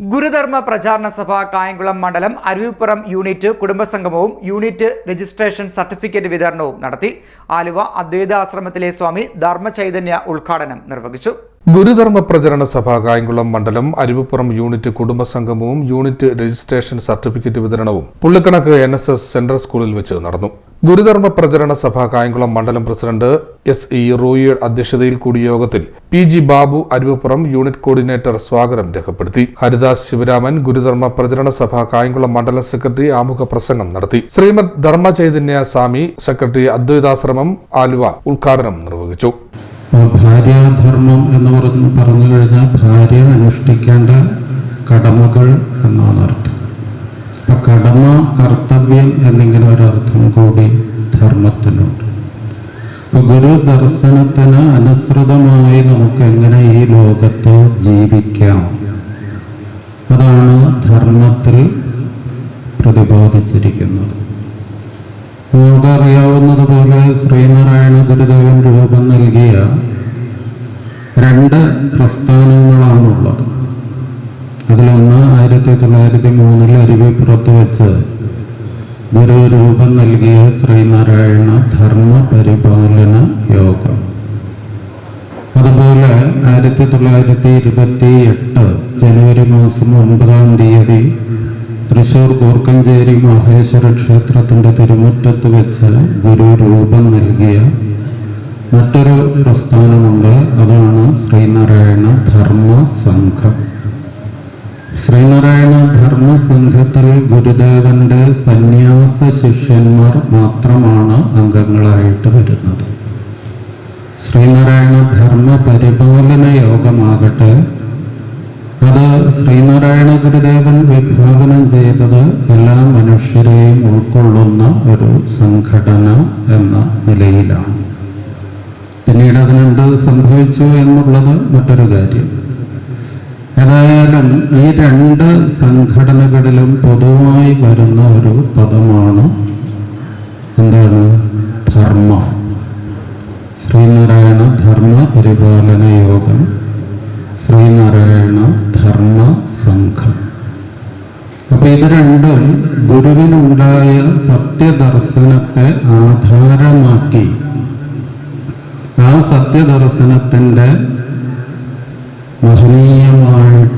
ഗുരുധർമ്മ പ്രചാരണ സഭ കായംകുളം മണ്ഡലം അരുവിപ്പുറം യൂണിറ്റ് കുടുംബസംഗമവും യൂണിറ്റ് രജിസ്ട്രേഷൻ സർട്ടിഫിക്കറ്റ് വിതരണവും നടത്തി. ആലുവ അദ്വൈതാശ്രമത്തിലെ സ്വാമി ധർമ്മചൈതന്യ ഉദ്ഘാടനം നിർവഹിച്ചു. ഗുരുധർമ്മ പ്രചരണ സഭ കായംകുളം മണ്ഡലം അരുവിപ്പുറം യൂണിറ്റ് കുടുംബസംഗമവും യൂണിറ്റ് രജിസ്ട്രേഷൻ സർട്ടിഫിക്കറ്റ് വിതരണവും Pullikkanakku N S S central സ്കൂളിൽ വെച്ച് നടന്നു. ഗുരുധർമ്മ പ്രചരണ സഭ കായംകുളം മണ്ഡലം പ്രസിഡന്റ് എസ് ഇ റോയിയുടെ അധ്യക്ഷതയിൽ കൂടിയ യോഗത്തിൽ P G Babu Aruvappuram unit coordinator സ്വാഗതം രേഖപ്പെടുത്തി. ഹരിദാസ് ശിവരാമൻ ഗുരുധർമ്മ പ്രചരണ സഭ കായംകുളം മണ്ഡലം സെക്രട്ടറി ആമുഖ പ്രസംഗം നടത്തി. ശ്രീമദ് ധർമ്മ ചൈതന്യ സ്വാമി സെക്രട്ടറി അദ്വൈതാശ്രമം ആലുവ ഉദ്ഘാടനം നിർവഹിച്ചു. ഭാര്യാധർമ്മം എന്ന് പറഞ്ഞ് കഴിഞ്ഞാൽ ഭാര്യ അനുഷ്ഠിക്കേണ്ട കടമകൾ എന്നാണ് അർത്ഥം. കടമ കർത്തവ്യം എന്നിങ്ങനെ ഒരർത്ഥം കൂടി ധർമ്മത്തിനുണ്ട് അപ്പൊ ഗുരു ദർശനത്തിന് അനുസൃതമായി നമുക്ക് എങ്ങനെ ഈ ലോകത്ത് ജീവിക്കാം? അതാണ് ധർമ്മത്തിൽ പ്രതിപാദിച്ചിരിക്കുന്നത്. നമുക്കറിയാവുന്നതുപോലെ ശ്രീനാരായണ ഗുരുദേവൻ രൂപം നൽകിയ രണ്ട് പ്രസ്ഥാനങ്ങളാണുള്ളത്. അതിലൊന്ന് ആയിരത്തി തൊള്ളായിരത്തി മൂന്നിൽ അരുവി പുറത്തുവെച്ച് ഗുരു രൂപം നൽകിയ ശ്രീനാരായണ ധർമ്മ പരിപാലന യോഗം. അതുപോലെ ആയിരത്തി തൊള്ളായിരത്തി ഇരുപത്തി എട്ട് ജനുവരി മാസം ഒൻപതാം തീയതി തൃശൂർ കൂർക്കഞ്ചേരി മഹേശ്വര ക്ഷേത്രത്തിന്റെ തിരുമുറ്റത്ത് വെച്ച് ഗുരു രൂപം നൽകിയ മറ്റൊരു പ്രസ്ഥാനമുണ്ട്. അതാണ് ശ്രീനാരായണ ധർമ്മ സംഘം. ശ്രീനാരായണ ധർമ്മ സംഘത്തിൽ ഗുരുദേവന്റെ സന്യാസ ശിഷ്യന്മാർ മാത്രമാണ് അംഗങ്ങളായിട്ട് വരുന്നത്. ശ്രീനാരായണ ധർമ്മ പരിപാലന യോഗമാകട്ടെ അത് ശ്രീനാരായണ ഗുരുദേവൻ വിഭാവനം ചെയ്തത് എല്ലാ മനുഷ്യരെയും ഉൾക്കൊള്ളുന്ന ഒരു സംഘടന എന്ന നിലയിലാണ്. പിന്നീട് അതിനെന്ത് സംഭവിച്ചു എന്നുള്ളത് മറ്റൊരു കാര്യം. ഏതായാലും ഈ രണ്ട് സംഘടനകളിലും പൊതുവായി വരുന്ന ഒരു പദമാണ് എന്താണ്? ധർമ്മ. ശ്രീനാരായണ ധർമ്മ പരിപാലന യോഗം ശ്രീനാരായണ ധർമ്മ സംഘം. അപ്പൊ ഇത് രണ്ടും ഗുരുവിനുണ്ടായ സത്യദർശനത്തെ ആധാരമാക്കി. ആ സത്യദർശനത്തിന്റെ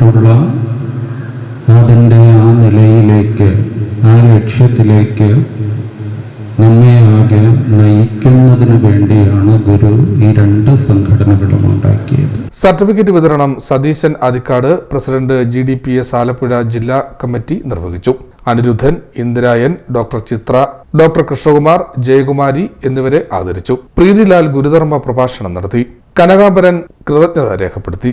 മഹനീയമായിട്ടുള്ള അതിന്റെ ആ നിലയിലേക്ക് ആ ലക്ഷ്യത്തിലേക്ക് നമ്മെ ആകെ നയിക്കുന്നതിന് വേണ്ടിയാണ് ഗുരു ഈ രണ്ട് സംഘടനകളും ഉണ്ടാക്കിയത്. സർട്ടിഫിക്കറ്റ് വിതരണം Satheesan Athikkad president G D P S Alappuzha ജില്ലാ കമ്മിറ്റി നിർവഹിച്ചു. അനിരുദ്ധൻ ഇന്ദിരായൻ ഡോക്ടർ ചിത്ര ഡോക്ടർ കൃഷ്ണകുമാർ ജയകുമാരി എന്നിവരെ ആദരിച്ചു. പ്രീതിലാൽ ഗുരുധർമ്മ പ്രഭാഷണം നടത്തി. കനകാംബരൻ കൃതജ്ഞത രേഖപ്പെടുത്തി.